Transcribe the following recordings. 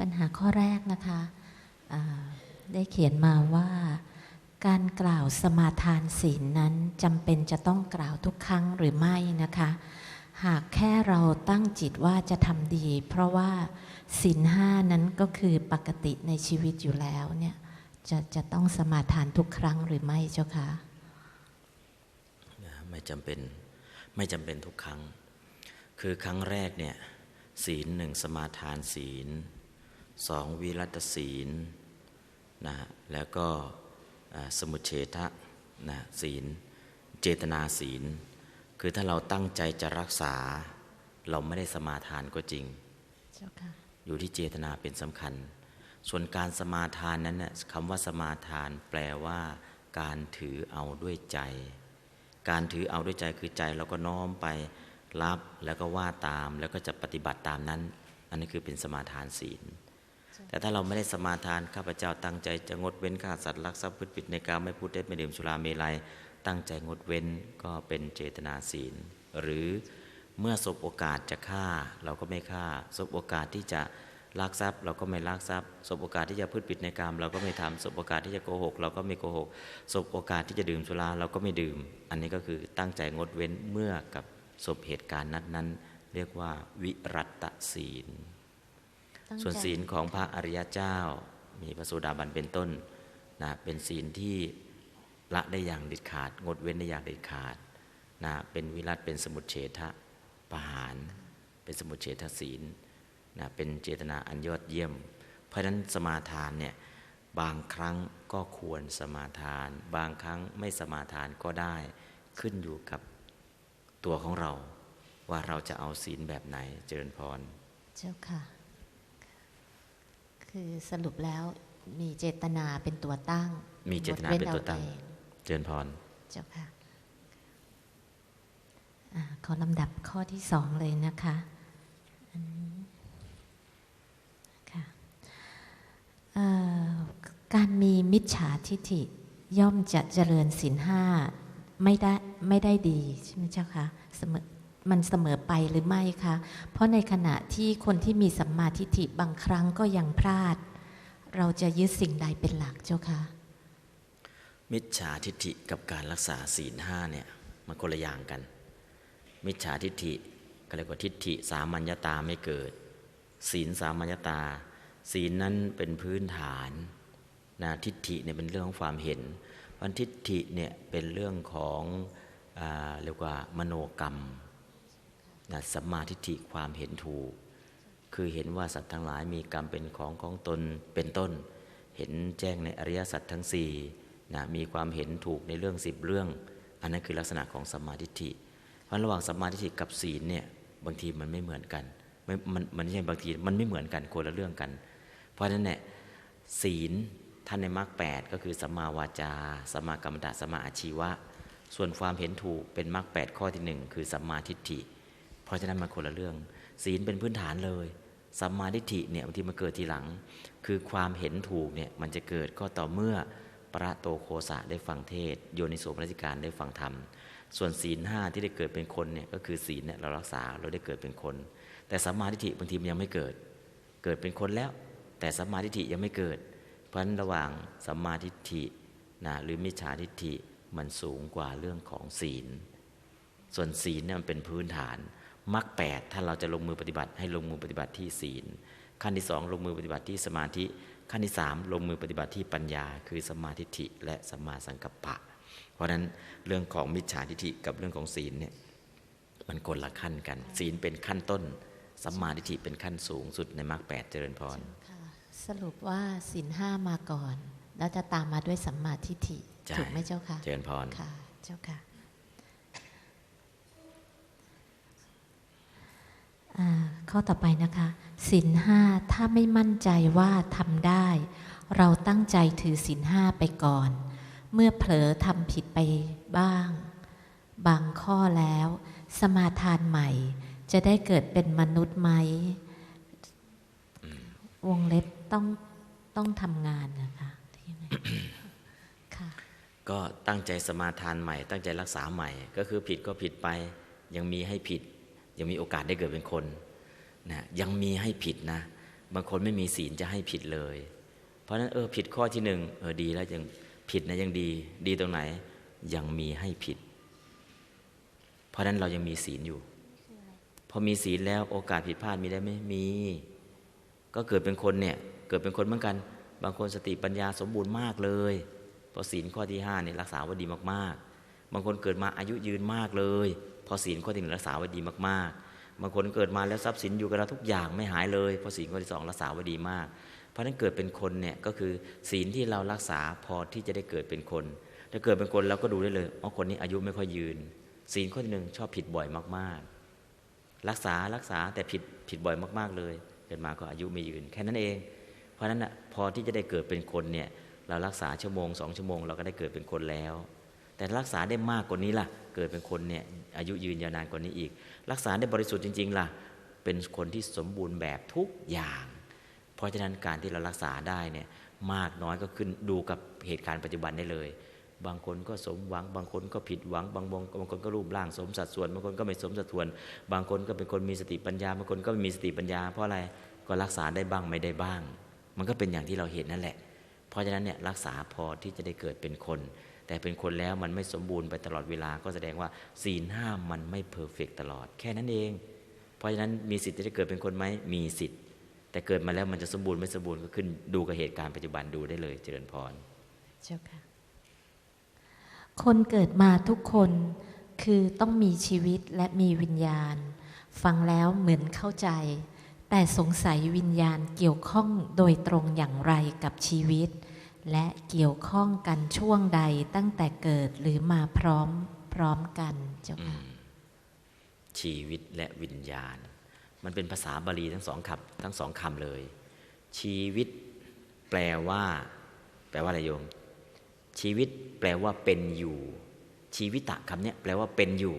ปัญหาข้อแรกนะคะได้เขียนมาว่า การกล่าวสมาทานศีลนั้นจำเป็นจะต้องกล่าวทุกครั้งหรือไม่นะคะ หากแค่เราตั้งจิตว่าจะทำดี เพราะว่าศีลห้านั้นก็คือปกติในชีวิตอยู่แล้วเนี่ยจะจะต้องสมาทานทุกครั้งหรือไม่เจ้าคะไม่จำเป็นไม่จำเป็นทุกครั้ง คือครั้งแรกเนี่ยศีลหนึ่งสมาทานศีล สองวิรัตศีลนะแล้วก็อ่าสมุทเฉทะนะศีล เจตนาศีล คือถ้าเราตั้งใจจะรักษา เราไม่ได้สมาทานก็จริงเจ้าค่ะอยู่ที่เจตนาเป็นสำคัญ ส่วนการสมาทานนั้นน่ะคำว่าสมาทานแปลว่า การถือเอาด้วยใจ การถือเอาด้วยใจคือใจเราก็น้อมไปรับแล้วก็ว่าตามแล้วก็จะปฏิบัติตามนั้น อันนี้คือเป็นสมาทานศีล แต่ถ้าเราไม่ได้สมาทานข้าพเจ้าตั้งใจจะงดเว้นฆ่าสัตว์ลักทรัพย์พืชผิดในกามไม่พูดเท็จไม่ดื่มสุราเมลัย ตั้งใจงดเว้นก็เป็นเจตนาศีล หรือเมื่อสบโอกาสจะฆ่าเราก็ไม่ฆ่าสบโอกาสที่จะลักทรัพย์ เราก็ไม่ลักทรัพย์สบโอกาสที่จะพูดผิดในกามเราก็ไม่ทำสบโอกาสที่จะโกหก เราก็ไม่โกหกสบโอกาสที่จะดื่มสุราเราก็ไม่ดื่ม อันนี้ก็คือตั้งใจงดเว้นเมื่อกับสบเหตุการณ์นั้นๆเรียกว่าวิรัตศีล ส่วนศีลของพระอริยเจ้า มีพระโสดาบันเป็นต้นนะเป็นศีลที่ละได้อย่างเด็ดขาด งดเว้นได้อย่างเด็ดขาดนะเป็นวิรัตเป็นสมุทเฉทะปหาร เป็นสมุทเฉทศีลนะเป็นเจตนาอันยอดเยี่ยม เพราะฉะนั้นสมาทานเนี่ยบางครั้งก็ควรสมาทาน บางครั้งไม่สมาทานก็ได้ขึ้นอยู่กับตัวของเรา ว่าเราจะเอาศีลแบบไหนเจริญพร เจ้าค่ะ คือสรุปแล้วมีเจตนาเป็นตัวตั้ง มีเจตนาเป็นตัวตั้งงดว้อาเอเจริญพร เจ้าค่ะอาขอลำดับข้อที่สองเลยนะคะอันนี้ค่ะเอ่อการมีมิจฉาทิฐิย่อมจะเจริญศีลห้าไม่ได้ไม่ได้ดีใช่ไหมเจ้าคะเสมอ มันเสมอไปหรือไม่คะ เพราะในขณะที่คนที่มีสัมมาทิฏฐิบางครั้งก็ยังพลาด เราจะยึดสิ่งใดเป็นหลักเจ้าคะ มิจฉาทิฏฐิกับการรักษาศีลห้าเนี่ยมันคนละอย่างกัน มิจฉาทิฏฐิก็เรียกว่าทิฏฐิสามัญญาตาไม่เกิด ศีลสามัญญาตา ศีลนั้นเป็นพื้นฐานนะทิฏฐิเนี่ยเป็นเรื่องของความเห็นวันทิฏฐิเนี่ยเป็นเรื่องของอเรียกว่ามโนกรรม นะสัมมาทิฏฐิความเห็นถูก คือเห็นว่าสัตว์ทั้งหลายมีกรรมเป็นของของตนเป็นต้น เห็นแจ้งในอริยสัจทั้งสี่นะมีความเห็นถูกในเรื่องสิบเรื่อง อันนั้นคือลักษณะของสัมมาทิฏฐิ เพราะระหว่างสัมมาทิฏฐิกับศีลเนี่ยบางทีมันไม่เหมือนกันไม่มันมันไม่ใช่บางทีมันไม่เหมือนกันคนละเรื่องกัน เพราะฉะนั้นเนี่ยศีลท่านในมรรคแปดก็คือสัมมาวาจาสัมมากรรมตะสัมมาอาชีวะ ส่วนความเห็นถูกเป็นมรรคแปดข้อที่หนึ่งคือสัมมาทิฏฐิ ราะฉะนั้นมันคนละเรื่อง ศีลเป็นพื้นฐานเลยสัมมาทิฏฐิเนี่ยบางทีมันเกิดทีหลัง คือความเห็นถูกเนี่ยมันจะเกิดก็ต่อเมื่อพระโตโคสะได้ฟังเทศ โยนิโสมนสิการได้ฟังธรรม ส่วนศีลห้าที่ได้เกิดเป็นคนเนี่ยก็คือศีลเนี่ยเรารักษาเราได้เกิดเป็นคน แต่สัมมาทิฏฐิบางทีมันยังไม่เกิด เกิดเป็นคนแล้ว แต่สัมมาทิฏฐิยังไม่เกิด เพราะฉะนั้นระหว่างสัมมาทิฏฐินะหรือมิจฉาทิฏฐิมันสูงกว่าเรื่องของศีล ส่วนศีลเนี่ยมันเป็นพื้นฐาน มรรคแปดถ้าเราจะลงมือปฏิบัติให้ลงมือปฏิบัติที่ศีล ขั้นที่สองลงมือปฏิบัติที่สมาธิ ขั้นที่สามลงมือปฏิบัติที่ปัญญา คือสมมาทิฏฐิและสมมาสังกัปปะ เพราะฉะนั้นเรื่องของมิจฉาทิฏฐิกับเรื่องของศีลเนี่ยมันคนละขั้นกัน ศีลเป็นขั้นต้นสัมมาทิฏฐิเป็นขั้นสูงสุดในมรรคแปดเจริญพรค่ะสรุปว่าศีลห้ามาก่อน แล้วจะตามมาด้วยสัมมาทิฏฐิใช่ถูกไหมเจ้าค่ะเจริญพรค่ะ เจ้าค่ะ ข้อต่อไปนะคะศีลห้าถ้าไม่มั่นใจว่าทำได้ เราตั้งใจถือศีลห้าไปก่อน เมื่อเผลอทำผิดไปบ้าง บางข้อแล้ว สมาทานใหม่ จะได้เกิดเป็นมนุษย์ไหม วงเล็บต้องต้องทำงานนะคะที่ยังไงค่ะก็ตั้งใจสมาทานใหม่ ตั้งใจรักษาใหม่ ก็คือผิดก็ผิดไป ยังมีให้ผิด ยังมีโอกาสได้เกิดเป็นคนนะยังมีให้ผิดนะ บางคนไม่มีศีลจะให้ผิดเลย เพราะฉะนั้นเออผิดข้อที่หนึ่งเออดีแล้วยังผิดนะยังดี ดีตรงไหน ยังมีให้ผิด เพราะฉะนั้นเรายังมีศีลอยู่ พอมีศีลแล้วโอกาสผิดพลาดมีได้ไหมมี ก็เกิดเป็นคนเนี่ยเกิดเป็นคนเหมือนกัน บางคนสติปัญญาสมบูรณ์มากเลยพราะศีลข้อที่ห้าเนี่ยรักษาไว้ดีมากๆ บางคนเกิดมาอายุยืนมากเลย พราะศีลข้อที่หนึ่งรักษาไว้ดีมากๆบางคนเกิดมาแล้วทรัพย์สินอยู่กับเราทุกอย่างไม่หายเลยพราะศีลข้อที่สองรักษาไว้ดีมาก เพราะนั้นเกิดเป็นคนเนี่ยก็คือศีลที่เรารักษาพอที่จะได้เกิดเป็นคนถ้าเกิดเป็นคนเราก็ดูได้เลยอ๋อคนนี้อายุไม่ค่อยยืน ศีลข้อที่หนึ่งชอบผิดบ่อยมากๆ รักษารักษาแต่ผิดผิดบ่อยมากๆเลย เกิดมาก็อายุไม่ยืน แค่นั้นเอง เพราะฉะนั้นอะพอที่จะได้เกิดเป็นคนเนี่ยเรารักษาชั่วโมงสองชั่วโมงเราก็ได้เกิดเป็นคนแล้ว แต่รักษาได้มากกว่านี้ล่ะ เกิดเป็นคนเนี่ยอายุยืนยาวนานกว่านี้อีก รักษาได้บริสุทธิ์จริง ๆ ล่ะ เป็นคนที่สมบูรณ์แบบทุกอย่าง เพราะฉะนั้นการที่เรารักษาได้เนี่ยมากน้อยก็ขึ้นดูกับเหตุการณ์ปัจจุบันได้เลย บางคนก็สมหวัง บางคนก็ผิดหวัง บางบงบางคนก็รูปร่างสมสัดส่วน บางคนก็ไม่สมสัดส่วน บางคนก็เป็นคนมีสติปัญญา บางคนก็ไม่มีสติปัญญา เพราะอะไรก็รักษาได้บ้างไม่ได้บ้าง มันก็เป็นอย่างที่เราเห็นนั่นแหละ เพราะฉะนั้นเนี่ยรักษาพอที่จะได้เกิดเป็นคน แต่เป็นคนแล้วมันไม่สมบูรณ์ไปตลอดเวลา ก็แสดงว่าศีลห้ามันไม่เพอร์เฟกตลอด แค่นั้นเอง เพราะฉะนั้นมีสิทธิ์จะได้เกิดเป็นคนไหมมีสิทธิ์ แต่เกิดมาแล้วมันจะสมบูรณ์ไม่สมบูรณ์ก็ขึ้นดูกับเหตุการณ์ปัจจุบันดูได้เลยเจริญพรเจ้าค่ะคนเกิดมาทุกคนคือต้องมีชีวิตและมีวิญญาณ ฟังแล้วเหมือนเข้าใจ แต่สงสัยวิญญาณเกี่ยวข้องโดยตรงอย่างไรกับชีวิต และเกี่ยวข้องกันช่วงใดตั้งแต่เกิดหรือมาพร้อมพร้อมกันเจ้าค่ะชีวิตและวิญญาณ มันเป็นภาษาบาลีทั้งสองคำทั้งสองคำเลย ชีวิตแปลว่า แปลว่าอะไรโยม ชีวิตแปลว่าเป็นอยู่ ชีวิตะคำนี้แปลว่าเป็นอยู่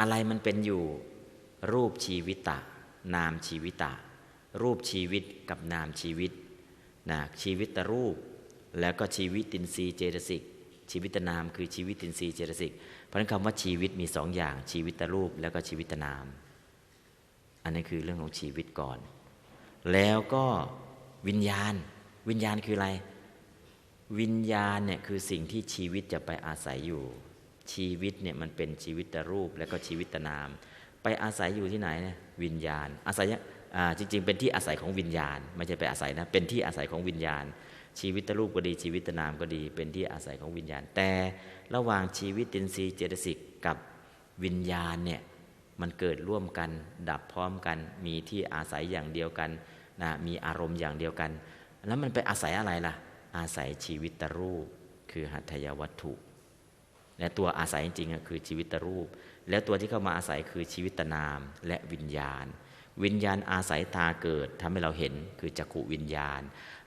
อะไรมันเป็นอยู่ รูปชีวิตะ นามชีวิตะ รูปชีวิตกับนามชีวิต นะชีวิตรูป แล้วก็ชีวิตินทรีย์เจตสิกชีวิตนามคือชีวิตินทรีย์เจตสิกเพราะนั้นคำว่าชีวิตมีสองอย่าง ชีวิตรูปแล้วก็ชีวิตนาม อันนี้คือเรื่องของชีวิตก่อน แล้วก็วิญญาณ วิญญาณคืออะไร วิญญาณเนี่ยคือสิ่งที่ชีวิตจะไปอาศัยอยู่ ชีวิตเนี่ยมันเป็นชีวิตรูปและก็ชีวิตนาม ไปอาศัยอยู่ที่ไหนเนี่ยวิญญาณ อาศัย จริง ๆ เป็นที่อาศัยของวิญญาณ ไม่ใช่ไปอาศัยนะ เป็นที่อาศัยของวิญญาณ ชีวิตรูปก็ดีชีวิตนามก็ดี เป็นที่อาศัยของวิญญาณ แต่ระหว่างชีวิตินทรีย์เจตสิกกับวิญญาณเนี่ยมันเกิดร่วมกัน ดับพร้อมกัน มีที่อาศัยอย่างเดียวกันนะมีอารมณ์อย่างเดียวกัน แล้วมันไปอาศัยอะไรล่ะ อาศัยชีวิตรูป คือหัตถยวัตถุ และตัวอาศัยจริงๆคือชีวิตรูป แล้วตัวที่เข้ามาอาศัยคือชีวิตนามและวิญญาณ วิญญาณอาศัยตาเกิดทำให้เราเห็นคือจักขุวิญญาณ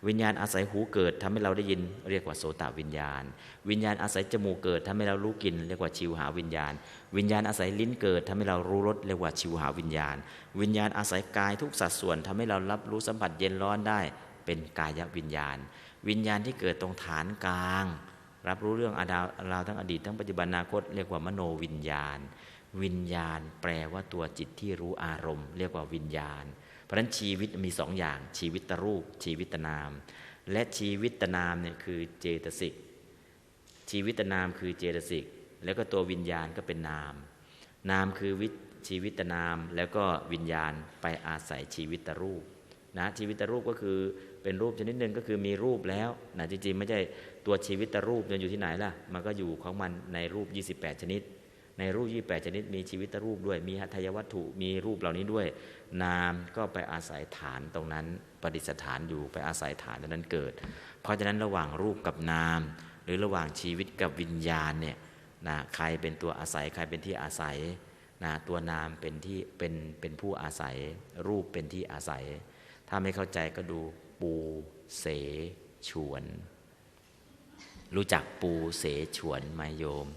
วิญญาณอาศัยหูเกิดทำให้เราได้ยินเรียกว่าโสตวิญญาณ วิญญาณอาศัยจมูกเกิดทำให้เรารู้กลิ่นเรียกว่าชิวหาวิญญาณ วิญญาณอาศัยลิ้นเกิดทำให้เรารู้รสเรียกว่าชิวหาวิญญาณ วิญญาณอาศัยกายทุกสัดส่วนทำให้เรารับรู้สัมผัสเย็นร้อนได้ เป็นกายวิญญาณ วิญญาณที่เกิดตรงฐานกลาง รับรู้เรื่องอดาวราวทั้งอดีตทั้งปัจจุบันอนาคตเรียกว่ามโนวิญญาณ วิญญาณ แปลว่าตัวจิตที่รู้อารมณ์ เรียกว่าวิญญาณ เพราะฉะนั้นชีวิตมีสองอย่าง ชีวิตรูป ชีวิตนาม และชีวิตนามเนี่ยคือเจตสิกชีวิตนามคือเจตสิกแล้วก็ตัววิญญาณก็เป็นนาม นามคือวิชีวิตนามแล้วก็วิญญาณไปอาศัยชีวิตรูปนะชีวิตรูปก็คือเป็นรูปชนิดหนึ่งก็คือมีรูปแล้วนะจริงๆ ไม่ใช่ตัวชีวิตรูปมันอยู่ที่ไหนล่ะ มันก็อยู่ของมันในรูป 28 ชนิด ในรูป28ชนิดมีชีวิตรูปด้วย มีหัตถยวัตถุมีรูปเหล่านี้ด้วย นามก็ไปอาศัยฐานตรงนั้นประดิษฐานอยู่ไปอาศัยฐานตรงนั้นเกิด เพราะฉะนั้นระหว่างรูปกับนาม หรือระหว่างชีวิตกับวิญญาณเนี่ยนะใครเป็นตัวอาศัยใครเป็นที่อาศัยนะตัวนามเป็นที่เป็นเป็นผู้อาศัย รูปเป็นที่อาศัย ถ้าไม่เข้าใจก็ดูปูเสฉวน รู้จักปูเสฉวนไหมโยม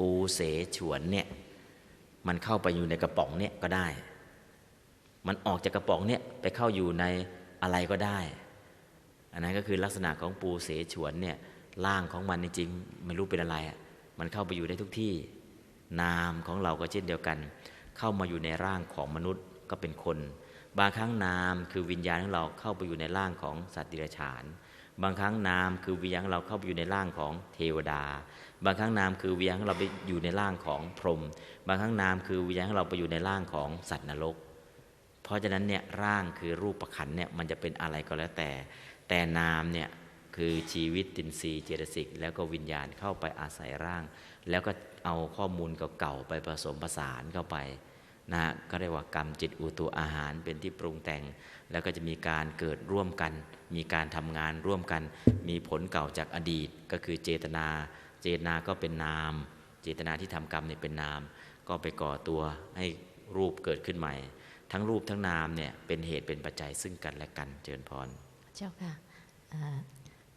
ปูเสฉวนเนี่ยมันเข้าไปอยู่ในกระป๋องเนี่ยก็ได้ มันออกจากกระป๋องเนี่ยไปเข้าอยู่ในอะไรก็ได้ อันนั้นก็คือลักษณะของปูเสฉวนเนี่ยร่างของมันจริงไม่รู้เป็นอะไรอะมันเข้าไปอยู่ได้ทุกที่ นามของเราก็เช่นเดียวกัน เข้ามาอยู่ในร่างของมนุษย์ก็เป็นคน บางครั้งนามคือวิญญาณของเราเข้าไปอยู่ในร่างของสัตว์ดิเรกชัน บางครั้งนามคือวิญญาณของเราเข้าไปอยู่ในร่างของเทวดา บางครั้งนามคือวิญญาณของเราไปอยู่ในร่างของพรหมบางครั้งนามคือวิญญาณของเราไปอยู่ในร่างของสัตว์นรก เพราะฉะนั้นเนี่ยร่างคือรูปประขันเนี่ยมันจะเป็นอะไรก็แล้วแต่ แต่นามเนี่ยคือชีวิตตินรีเจตสิก แล้วก็วิญญาณเข้าไปอาศัยร่าง แล้วก็เอาข้อมูลเก่าๆไปผสมผสานเข้าไปนะก็เรียกว่ากรรมจิตอุตุอาหารเป็นที่ปรุงแต่ง แล้วก็จะมีการเกิดร่วมกัน มีการทำงานร่วมกัน มีผลเก่าจากอดีตก็คือเจตนา เจตนาก็เป็นนาม เจตนาที่ทำกรรมเนี่ยเป็นนาม ก็ไปก่อตัวให้รูปเกิดขึ้นใหม่ ทั้งรูปทั้งนามเนี่ยเป็นเหตุเป็นปัจจัยซึ่งกันและกันเจริญพร เจ้าค่ะเอ่อ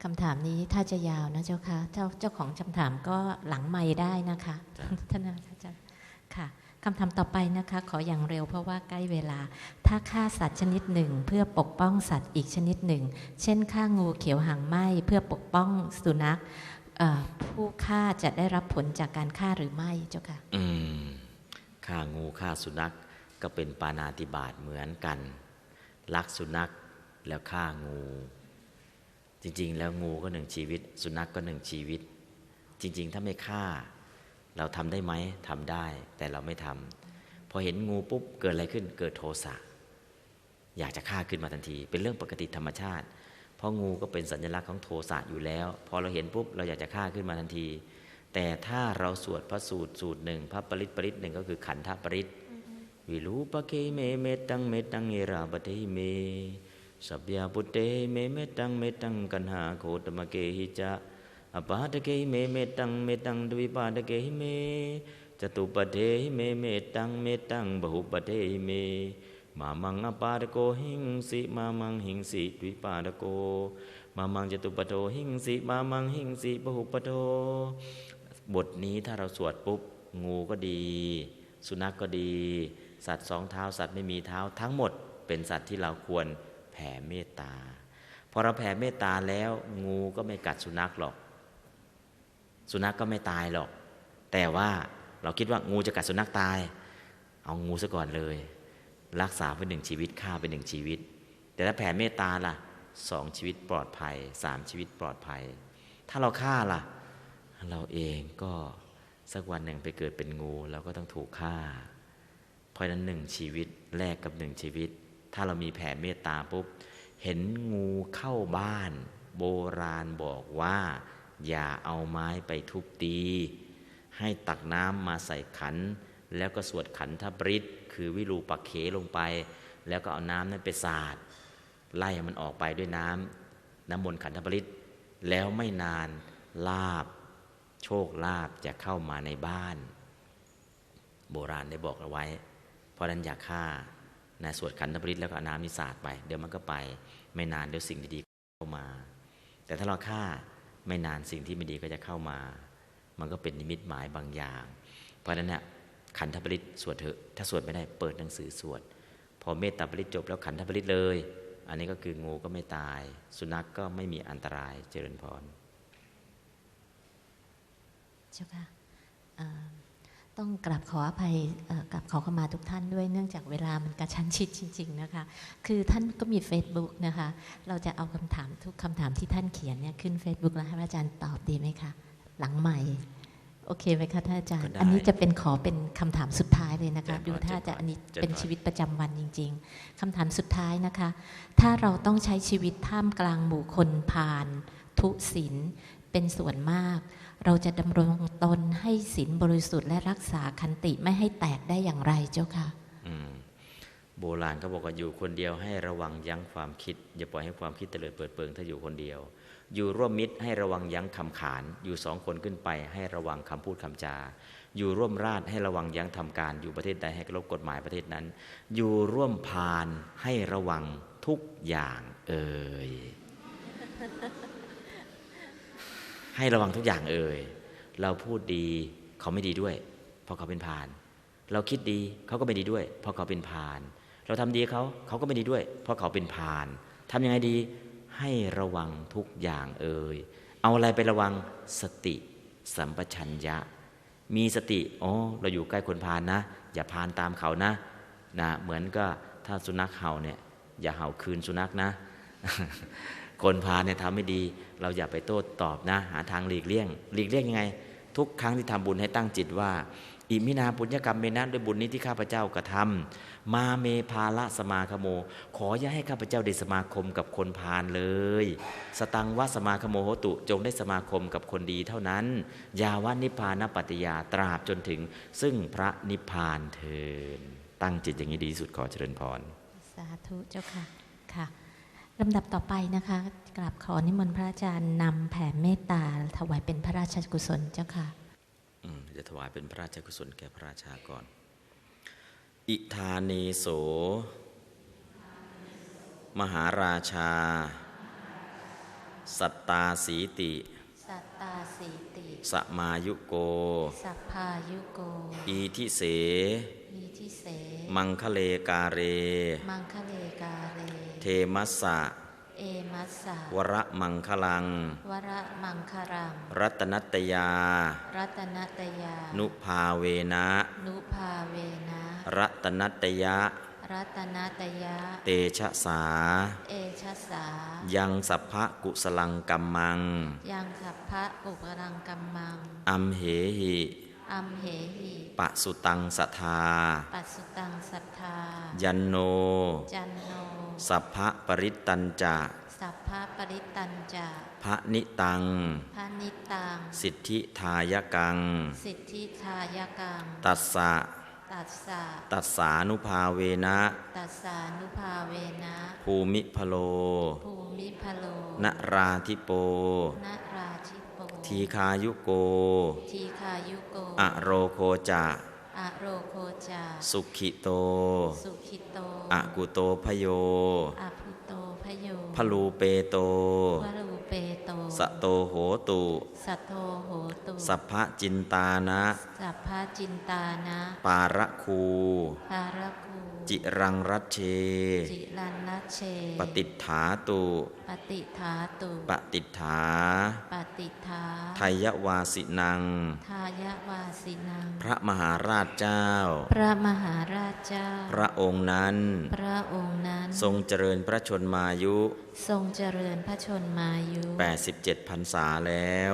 คำถามนี้ถ้าจะยาวนะเจ้าค่ะเจ้าเจ้าของคำถามก็หลังไม่ได้นะคะจ้ะท่านอาจารย์ค่ะ คำถามต่อไปนะคะ ขออย่างเร็วเพราะว่าใกล้เวลา ถ้าฆ่าสัตว์ชนิดหนึ่ง เพื่อปกป้องสัตว์อีกชนิดหนึ่ง เช่นฆ่างูเขียวหางไหมเพื่อปกป้องสุนัขผู้ฆ่าจะได้รับผลจากการฆ่าหรือไม่เจ้าค่ะอืมฆ่างูฆ่าสุนัขก็เป็นปานาติบาตเหมือนกันลักสุนัขแล้วฆ่างู จริง ๆ แล้วงูก็หนึ่งชีวิต สุนัขก็หนึ่งชีวิต จริง ๆ ถ้าไม่ฆ่า เราทำได้ไหมทำได้แต่เราไม่ทำพอเห็นงูปุ๊บเกิดอะไรขึ้น เกิดโทสะอยากจะฆ่าขึ้นมาทันที เป็นเรื่องปกติธรรมชาติ เพราะงูก็เป็นสัญลักษณ์ของโทสะอยู่แล้ว พอเราเห็นปุ๊บเราอยากจะฆ่าขึ้นมาทันที แต่ถ้าเราสวดพระสูตรสูตรหนึ่งพระปริตปริตหนึ่งก็คือขันธปริตวิรูปะเกเมเมตังเมตังเอราปเทเมสัพยาปุเตเมเมตังเมตังกันหาโคตมะเกหิจะ อปาตะเกหิเมเมตังเมตังดวิปาตะเกหิเมจตุปเทหิเมเมตังเมตังบหุปเทหิเมมามังอปาตะโกหิงสิมามังหิงสิดวิปาตะโกมามังจตุปโทหิงสิมามังหิงสิบหุปโทบทนี้ถ้าเราสวดปุ๊บงูก็ดี สุนัขกก็ดี สัตว์สองเท้าสัตว์ไม่มีเท้าทั้งหมด เป็นสัตว์ที่เราควรแผ่เมตตาพอเราแผ่เมตตาแล้ว งูก็ไม่กัดสุนัขหรอก สุนัขกก็ไม่ตายหรอก แต่ว่าเราคิดว่างูจะกัดสุนัขตาย เอางูซะก่อนเลย รักษาเป็นหนึ่งชีวิตฆ่าเป็นหนึ่งชีวิต แต่ถ้าแผ่เมตตาล่ะสองชีวิตปลอดภัยสามชีวิตปลอดภัย ถ้าเราฆ่าล่ะ เราเองก็สักวันหนึ่งไปเกิดเป็นงูเราก็ต้องถูกฆ่า เพราะนั้นหนึ่งชีวิตแลกกับหนึ่งชีวิต ถ้าเรามีแผ่เมตตาปุ๊บ เห็นงูเข้าบ้าน โบราณบอกว่า อย่าเอาไม้ไปทุบตี ให้ตักน้ำมาใส่ขัน แล้วก็สวดขันธบริตคือวิรูปักเขลงไป แล้วก็เอาน้ำนั้นไปสาดไล่มันออกไปด้วยน้ำน้ำมนต์ขันธบริตแล้วไม่นานลาบ โชคลาภจะเข้ามาในบ้าน โบราณได้บอกเอาไว้ เพราะนั้นอย่าฆ่านะสวดขันธปริตแล้วก็น้ำนิสาดไป เดี๋ยวมันก็ไป ไม่นานเดี๋ยวสิ่งดีๆเข้ามา แต่ถ้าเราฆ่า ไม่นานสิ่งที่ไม่ดีก็จะเข้ามา มันก็เป็นนิมิตหมายบางอย่าง เพราะฉะนั้นเนี่ยขันธปริตสวดเถอะ ถ้าสวดไม่ได้เปิดหนังสือสวด พอเมตตาปริตจบแล้วขันธปริตเลย อันนี้ก็คืองูก็ไม่ตาย สุนัขกก็ไม่มีอันตรายเจริญพรเจ้าค่ะ ต้องกราบขออภัยเอ่อกราบขอเข้ามาทุกท่านด้วยเนื่องจากเวลามันกระชั้นชิดจริง ๆนะคะ คือท่านก็มี Facebook นะคะ เราจะเอาคำถามทุกคำถามที่ท่านเขียนเนี่ยขึ้น Facebook แล้วให้พระอาจารย์ตอบดีไหมคะ หลังใหม่โอเคไหมคะท่านอาจารก็ย์ได้อันนี้จะเป็นขอเป็นคำถามสุดท้ายเลยนะคะเจริญพรดูถ้าจะอันนี้เจริญพรเป็นชีวิตประจำวันจริง ๆคำถามสุดท้ายนะคะ ถ้าเราต้องใช้ชีวิตท่ามกลางหมู่คนพาลทุศีล เป็นส่วนมาก เราจะดำรงตนให้ศีลบริสุทธิ์และรักษาคันติไม่ให้แตกได้อย่างไรเจ้าค่ะโบราณก็บอกว่าอยู่คนเดียวให้ระวังยั้งความคิด อย่าปล่อยให้ความคิดเตลิดเปิดเปิงถ้าอยู่คนเดียว อยู่ร่วมมิตรให้ระวังยั้งคำขาน อยู่สองคนขึ้นไปให้ระวังคำพูดคำจา อยู่ร่วมราชให้ระวังยั้งทำการอยู่ประเทศใดให้รพกฎหมายประเทศนั้น อยู่ร่วมพานให้ระวังทุกอย่างเอ่ย ให้ระวังทุกอย่างเอ่ยเราพูดดีเขาไม่ดีด้วย เพราะเขาเป็นพาน เราคิดดีเขาก็ไม่ดีด้วย เพราะเขาเป็นพาน เราทำดีเขาเขาก็ไม่ดีด้วย เพราะเขาเป็นพานทำยังไงดีให้ระวังทุกอย่างเอ่ยเอาอะไรไประวังสติสัมปชัญญะ มีสติอ๋อเราอยู่ใกล้คนพานนะ อย่าพานตามเขานะนะเหมือนก็ถ้าสุนัขเห่าเนี่ยอย่าเห่าคืนสุนัขนะ คนพาเนี่ยทำไม่ดี เราอย่าไปโต้ตอบนะ หาทางหลีกเลี่ยง หลีกเลี่ยงยังไง ทุกครั้งที่ทำบุญให้ตั้งจิตว่า อิมินาปุญญกรรมเมนะด้วยบุญนี้ที่ข้าพเจ้ากระทำมาเมภาละสมาคโม ขออย่าให้ข้าพเจ้าได้สมาคมกับคนพาลเลย สตังวะสมาคโมโหตุจงได้สมาคมกับคนดีเท่านั้น ยาวานิพพานปัตติยาตราบจนถึง ซึ่งพระนิพพานเทินตั้งจิตอย่างนี้ดีที่สุดขอเจริญพร สาธุเจ้าค่ะค่ะ ลำดับต่อไปนะคะกราบขอนิมนต์พระอาจารย์นำแผ่เมตตาถวายเป็นพระราชกุศลเจ้าค่ะอืมจะถวายเป็นพระราชกุศลแก่พระราชาก่อน อิธาเนโส มหาราชา สัตตาสีติ สัตตาสีติ สมายุโก สัพพายุโก อีทิเส มีทิเส มังคะเลกาเร มังคะเลกาเร เทมัสสะ เอมัสสะ วระมังคลัง วระมังคารัง รัตนัตยา รัตนตยา นุภาเวนะ นุภาเวนะ รัตนัตยะรัตนตยะ เตชะสา เอชะสา ยังสัพพะกุสลังกัมมัง ยังขับพระอุปรังกัมมัง อัมเหหิ อัมเหหิปะสุตังสัทธา ปัสสุตังศรัทธา ยันโน จันโน สัพพะปริตตัญจะสัพพะปริตันจะพระนิตัง พานิตัง สิทธิทายกัง สิทธิทายกัง ตัสสะ ตัสสะ ตัสสานุภาเวนะ ตัสสานุภาเวนะ ภูมิพโล ภูมิพโล นราธิโป นราชิโป ทีคายุโก ทีคายุโก อโรโคจะอโรโคจาสุขิโต สุขิโตอกุโตพโยอภุโตพโยพลูเปโตวรูเปโตสะโตโหตุสัทโทโหตุ สัพพะจินตานะ สัพพะจินตานะ ปาระคูภารคู จิรังรัชเช จิรันนัชเช ปฏิฏฐาตุ ปฏิฐาตุ ปฏิฏฐา ปฏิฐาไทยวาสินัง ทายะวาสินัง พระมหาราชเจ้า พระมหาราชเจ้า พระองค์นั้น พระองค์นั้น ทรงเจริญพระชนมายุ ทรงเจริญพระชนมายุ 87พรรษาแล้ว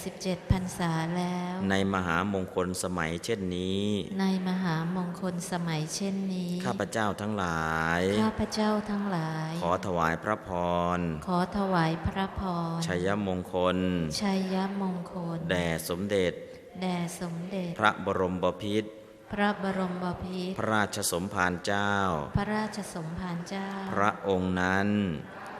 87พรรษาแล้ว ในมหามงคลสมัยเช่นนี้ ในมหามงคลสมัยเช่นนี้ข้าพเจ้าทั้งหลาย ข้าพเจ้าทั้งหลาย ขอถวายพระพร ขอถวายพระพร ชัยมงคล ชัยมงคล แด่สมเด็จ แด่สมเด็จ พระบรมบพิตรพระบรมบพิตรพระราชสมภารเจ้า พระราชสมภารเจ้า พระองค์นั้น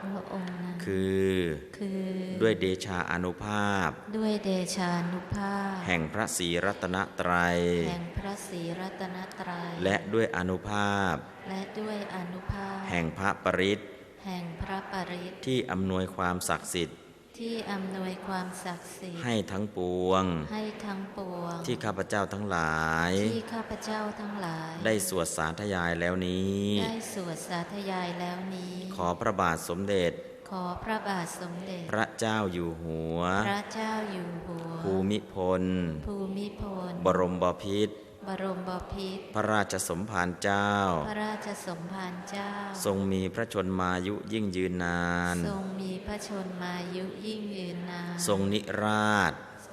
พระองค์นั้น คือคือด้วยเดชาอนุภาพ ด้วยเดชานุภาพ แห่งพระศรีรัตนตรัย แห่งพระศรีรัตนตรัย และด้วยอนุภาพ และด้วยอนุภาพ แห่งพระปริตรแห่งพระปริตรที่อำนวยความศักดิ์สิทธิ์ ที่อำนวยความศักดิ์สิทธิ์ให้ทั้งปวง ให้ทั้งปวง ที่ข้าพเจ้าทั้งหลาย ที่ข้าพเจ้าทั้งหลาย ได้สวดสาธยายแล้วนี้ ได้สวดสาธยายแล้วนี้ ขอพระบาทสมเด็จ ขอพระบาทสมเด็จ พระเจ้าอยู่หัว พระเจ้าอยู่หัว ภูมิพล ภูมิพล บรมบพิตร บรมบพิตรพระราชสมภารเจ้า พระราชสมภารเจ้า ทรงมีพระชนมายุยิ่งยืนนาน ทรงมีพระชนมายุยิ่งยืนนาน ทรงนิราช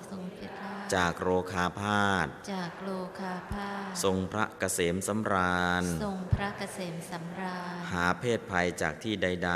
ทรงพิราช จากโรคาพาธจากโลคาพาสทรงพระเกษมสำราญ ทรงพระเกษมสำราญ หาเพศภัยจากที่ใด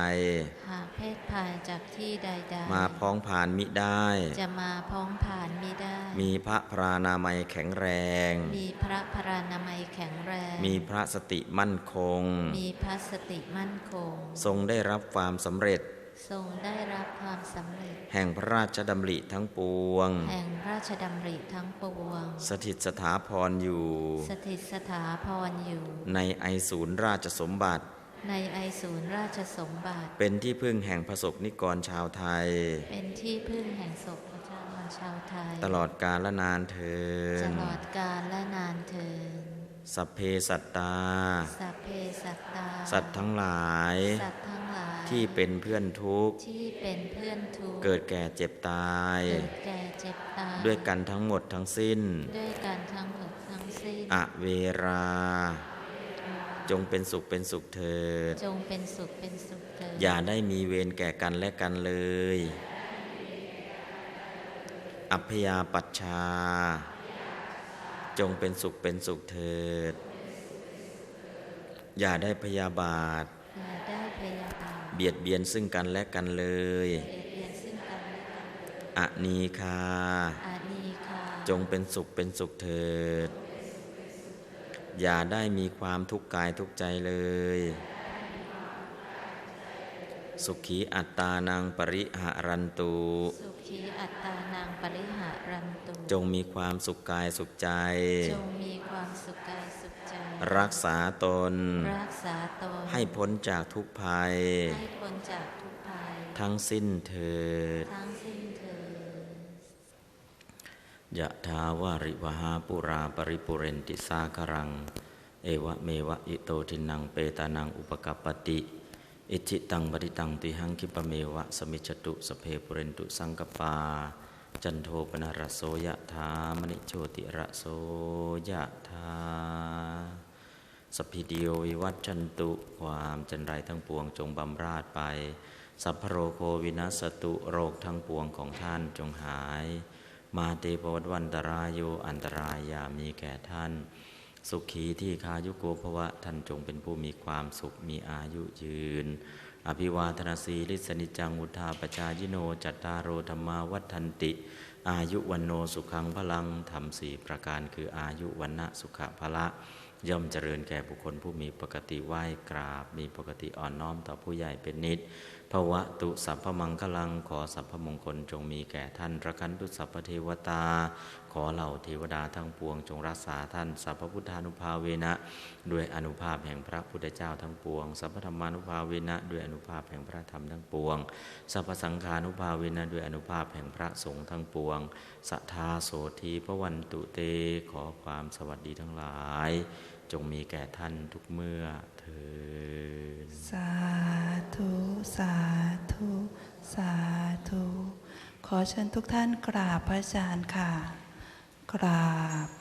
หากเพศภายจากที่ใดๆ ๆ มาพ้องผ่านมิได้ จะมาพ้องผ่านมิได้ มีพระพรานามัยแข็งแรง มีพระพรานามัยแข็งแรง มีพระสติมั่นคง มีพระสติมั่นคง ทรงได้รับความสำเร็จ ทรงได้รับความสำเร็จ แห่งพระราชดำริทั้งปวง แห่งราชดำริทั้งปวง สถิตสถาพรอยู่ สถิตสถาพรอยู่ ในไอศูนย์ราชสมบัติในไอศูนย์ราชสมบัติ เป็นที่พึ่งแห่งประสบนิกรชาวไทย เป็นที่พึ่งแห่งศพพระเจ้าวันชาวไทย ตลอดกาลและนานเทิตนลอดกาลและนานเทินสัพเพสัตตา สัพเพสัตตา สัตว์ทั้งหลาย สัตว์ทั้งหลาย ที่เป็นเพื่อนทุกข์ที่เป็นเพื่อนทุกข์เกิดแก่เจ็บตาย เกิดแก่เจ็บตาย ด้วยกันทั้งหมดทั้งสิ้น ด้วยกันทั้งหมดทั้งสิ้น อเวราจจงเป็นสุขเป็นสุขเถิด จงเป็นสุขเป็นสุขเถิด อย่าได้มีเวรแก่กันและกันเลย อัพยาปัชชา จงเป็นสุขเป็นสุขเถิด อย่าได้พยาบาทอย่าได้พยา บาทเบียดเบียนซึ่งกันและกันเลยเบียดเบียนซึ่งกันและกันอนีคาอานีค่ะจงเป็นสุขเป็นสุขเถิด อย่าได้มีความทุกข์กายทุกข์ใจเลย สุขีอัตตานังปริหารันตุสุขีอัตตานังปริหารันตุจงมีความสุขกายสุขใจ จงมีความสุขกายสุขใจ รักษาตน รักษาตน ให้พ้นจากทุกภัย ให้พ้นจากทุกภัย ทั้งสิ้นเถิดทั้งสิ้นเถิดยะทาวาริวหาปุราปริปุเรนติสาคารัง เอวะเมวะอิโตทินังเปตานังอุปกัปปติ อิจิตังปฏิตังติหังคิปเมวะสมิจตุสเพปุเรนตุสังกปา จันโทปนารโสยะธามณิโชติระโสยะธาสพพิดิโยวิวัตชันตุความจันไรทั้งปวงจงบำราดไป สัพพโรโควินัสตุโรคทั้งปวงของท่านจงหาย มาเตปวัตวันตรายโยอันตรายอย่ามีแก่ท่าน สุขีที่คายุโกภวะท่านจงเป็นผู้มีความสุขมีอายุยืน อภิวาทนาสีลิสนิจังุทาปจายโน จัตตารโรธรรมาวัฏันติ อายุวันโนสุขังพลังธรรมสี่ประการคืออายุวันนะสุขะพละ ย่อมเจริญแก่บุคคลผู้มีปกติไหว้กราบ มีปกติอ่อนน้อมต่อผู้ใหญ่เป็นนิด ภวะตุสัพพมังคลังขอสัพพมงคลจงมีแก่ท่านระคันตุสัพพเทวตา ขอเหล่าเทวดาทั้งปวงจงรักษาท่านสัพพพุทธานุภาเวนะ ด้วยอนุภาพแห่งพระพุทธเจ้าทั้งปวง สัพพธรรมานุภาเวนะ ด้วยอนุภาพแห่งพระธรรมทั้งปวง สัพพสังฆานุภาเวนะ ด้วยอนุภาพแห่งพระสงฆ์ทั้งปวงสัทธาโสธีพระวันตุเตขอความสวัสดีทั้งหลาย จงมีแก่ท่านทุกเมื่อ สาธุ สาธุ สาธุ ขอเชิญทุกท่านกราบพระอาจารย์ค่ะ กราบ